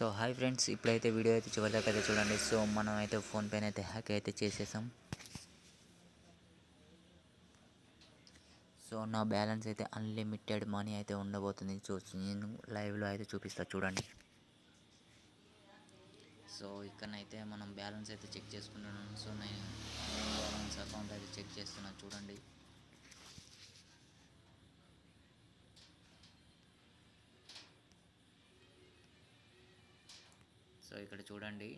So hi friends ఇప్పుడైతే video అయితే చివరిదాకా అయితే చూడండి. సో మనం అయితే ఫోన్పేని అయితే హ్యాక్ అయితే చేసేసాం. సో నా బ్యాలెన్స్ అయితే అన్లిమిటెడ్ మనీ అయితే ఉండబోతుంది. చూ నేను లైవ్లో అయితే చూపిస్తా చూడండి. సో ఇక్కడనైతే మనం బ్యాలెన్స్ అయితే చెక్ చేసుకుంటున్నాను సో నేను బ్యాలెన్స్ అకౌంట్ అయితే చెక్ చేస్తున్నాను చూడండి. సో ఇక్కడ చూడండి.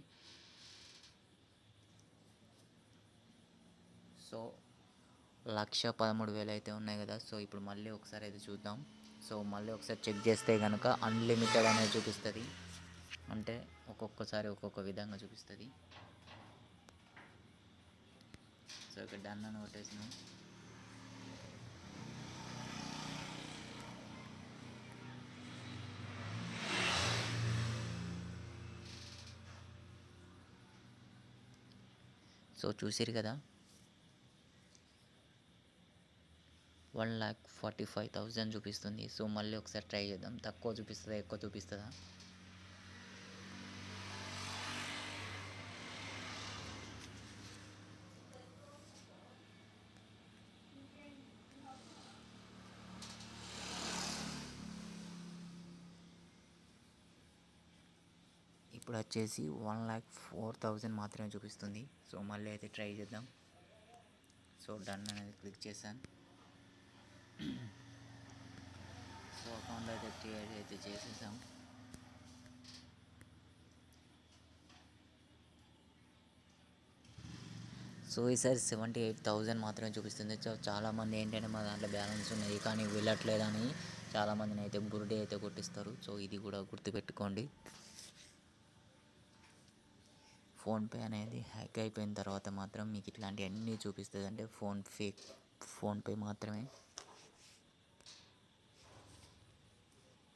సో లక్ష పదమూడు వేలు అయితే ఉన్నాయి కదా సో ఇప్పుడు మళ్ళీ ఒకసారి అయితే చూద్దాం. సో మళ్ళీ ఒకసారి చెక్ చేస్తే కనుక అన్లిమిటెడ్ అనేది చూపిస్తుంది. అంటే ఒక్కొక్కసారి ఒక్కొక్క విధంగా చూపిస్తుంది. సో ఇక్కడ డన్ అని కొట్టేసినాం. సో చూసారు కదా. One lakh forty five thousand చూపిస్తుంది. సో మళ్ళీ ఒకసారి ట్రై చేద్దాం. తక్కువ చూపిస్తుందా ఎక్కువ చూపిస్తుందా? ఇప్పుడు వచ్చేసి వన్ ల్యాక్ ఫోర్ థౌజండ్ మాత్రమే చూపిస్తుంది. సో మళ్ళీ అయితే ట్రై చేద్దాం. సో డన్ అనేది క్లిక్ చేశాను. సో అకౌంట్ అయితే క్రియేట్ అయితే చేసేసాం. సో ఈసారి సెవెంటీ ఎయిట్ థౌజండ్ మాత్రమే చూపిస్తుంది. సో చాలామంది ఏంటంటే మా దాంట్లో బ్యాలెన్స్ ఉన్నాయి కానీ వెళ్ళట్లేదని చాలామందిని అయితే బుర్డే అయితే కొట్టిస్తారు. సో ఇది కూడా గుర్తుపెట్టుకోండి. ఫోన్పే అనేది హ్యాక్ అయిపోయిన తర్వాత మాత్రం మీకు ఇట్లాంటివన్నీ చూపిస్తుంది అంటే ఫోన్ ఫేక్ ఫోన్పే మాత్రమే.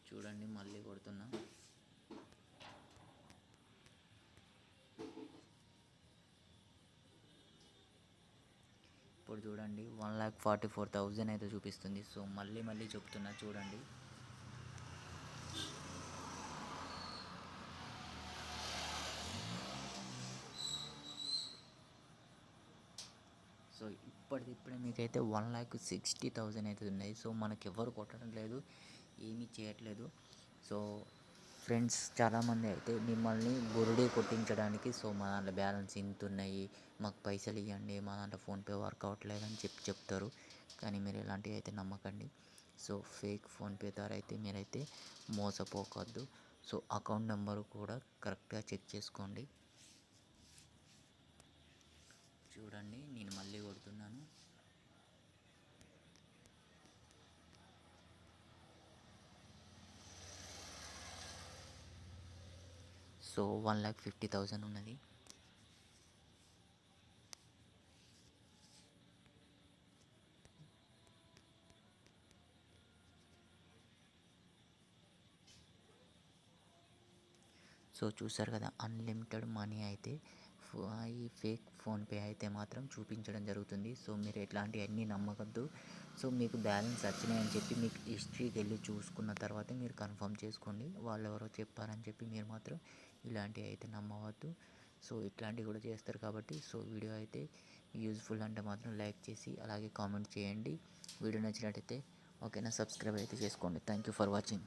చూడండి మళ్ళీ కొడుతున్నా. ఇప్పుడు చూడండి one lakh forty four thousand అయితే చూపిస్తుంది. సో మళ్ళీ మళ్ళీ చెప్తున్నా చూడండి. సో ఇప్పటిది ఇప్పుడే మీకైతే వన్ ల్యాక్ సిక్స్టీ థౌజండ్ అయితే ఉన్నాయి. సో మనకి ఎవరు కొట్టడం లేదు ఏమీ చేయట్లేదు. సో ఫ్రెండ్స్ చాలామంది అయితే మిమ్మల్ని బురుడి కొట్టించడానికి సో మా దాంట్లో బ్యాలెన్స్ ఇంత ఉన్నాయి మాకు పైసలు ఇవ్వండి మా దాంట్లో ఫోన్పే వర్క్ అవ్వట్లేదని చెప్పి చెప్తారు. కానీ మీరు ఇలాంటివి అయితే నమ్మకండి. సో ఫేక్ ఫోన్పే ద్వారా అయితే మీరైతే మోసపోకద్దు సో అకౌంట్ నెంబర్ కూడా కరెక్ట్గా చెక్ చేసుకోండి. చూడండి నేను మళ్ళీ కొడుతున్నాను. So one lakh fifty thousand ఉన్నది. సో చూసారు కదా అన్లిమిటెడ్ మనీ అయితే ఈ ఫేక్ ఫోన్పే అయితే మాత్రం చూపించడం జరుగుతుంది. సో మీరు ఎట్లాంటివన్నీ నమ్మకద్దు. సో మీకు బ్యాలెన్స్ వచ్చినాయని చెప్పి మీకు హిస్టరీకి వెళ్ళి చూసుకున్న తర్వాత మీరు కన్ఫర్మ్ చేసుకోండి. వాళ్ళు ఎవరో చెప్పారని చెప్పి మీరు మాత్రం ఇలాంటివి అయితే నమ్మవద్దు. సో ఇట్లాంటివి కూడా చేస్తారు కాబట్టి సో వీడియో అయితే యూజ్ఫుల్ అంటే మాత్రం లైక్ చేసి అలాగే కామెంట్ చేయండి. వీడియో నచ్చినట్టయితే ఓకేనా? సబ్స్క్రైబ్ అయితే చేసుకోండి. Thank you for watching